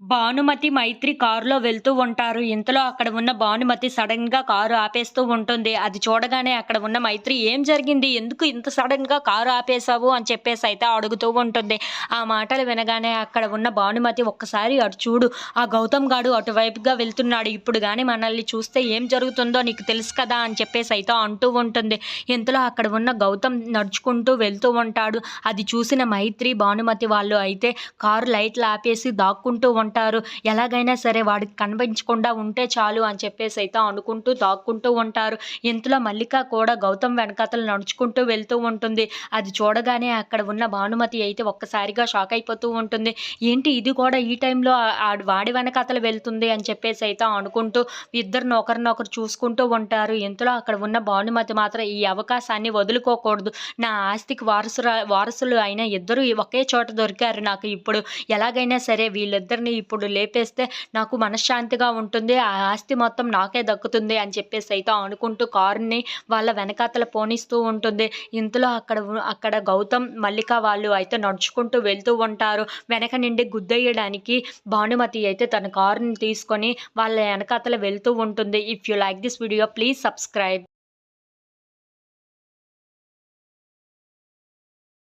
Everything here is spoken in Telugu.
భానుమతి మైత్రి కారులో వెళ్తూ ఉంటారు. ఇంతలో అక్కడ ఉన్న భానుమతి సడన్గా కారు ఆపేస్తూ ఉంటుంది. అది చూడగానే అక్కడ ఉన్న మైత్రి ఏం జరిగింది? ఎందుకు ఇంత సడన్గా కారు ఆపేశావు? అని చెప్పేసి అయితే అడుగుతూ ఉంటుంది. ఆ మాటలు వినగానే అక్కడ ఉన్న భానుమతి ఒక్కసారి అటు చూడు. ఆ గౌతమ్ గాడు అటువైపుగా వెళ్తున్నాడు. ఇప్పుడు కానీ మనల్ని చూస్తే ఏం జరుగుతుందో నీకు తెలుసు కదా? అని చెప్పేసి అయితే అంటూ ఉంటుంది. ఇంతలో అక్కడ ఉన్న గౌతమ్ నడుచుకుంటూ వెళ్తూ ఉంటాడు. అది చూసిన మైత్రి భానుమతి వాళ్ళు అయితే కారు లైట్లు ఆపేసి దాక్కుంటూ ఉంటారు ఉంటారు. ఎలాగైనా సరే వాడికి కనిపించకుండా ఉంటే చాలు అని చెప్పేసి అయితే అనుకుంటూ దాక్కుంటూ ఉంటారు. ఇంతలో మల్లిక కూడా గౌతమ్ వెనకాతలు నడుచుకుంటూ వెళ్తూ ఉంటుంది. అది చూడగానే అక్కడ ఉన్న భానుమతి అయితే ఒక్కసారిగా షాక్ అయిపోతూ ఉంటుంది. ఏంటి ఇది కూడా ఈ టైంలో వాడి వెనకాతలు వెళ్తుంది అని చెప్పేసి అయితే అనుకుంటూ ఇద్దరిని ఒకరినొకరు చూసుకుంటూ ఉంటారు. ఇంతలో అక్కడ ఉన్న భానుమతి మాత్రం ఈ అవకాశాన్ని వదులుకోకూడదు. నా ఆస్తికి వారసు వారసులు అయిన ఇద్దరు ఒకే చోట దొరికారు నాకు ఇప్పుడు. ఎలాగైనా సరే వీళ్ళిద్దరిని ఇప్పుడు లేపేస్తే నాకు మనశ్శాంతిగా ఉంటుంది ఆ ఆస్తి మొత్తం నాకే దక్కుతుంది అని చెప్పేసి అయితే అనుకుంటూ కారుని వాళ్ళ వెనకాతల పోనిస్తూ ఉంటుంది. ఇంతలో అక్కడ అక్కడ గౌతమ్ మల్లిక వాళ్ళు అయితే నడుచుకుంటూ వెళ్తూ ఉంటారు. వెనక నుండి గుద్దయ్యడానికి భానుమతి అయితే తన కారుని తీసుకొని వాళ్ళ వెనకాతల వెళ్తూ ఉంటుంది. If you like this video please subscribe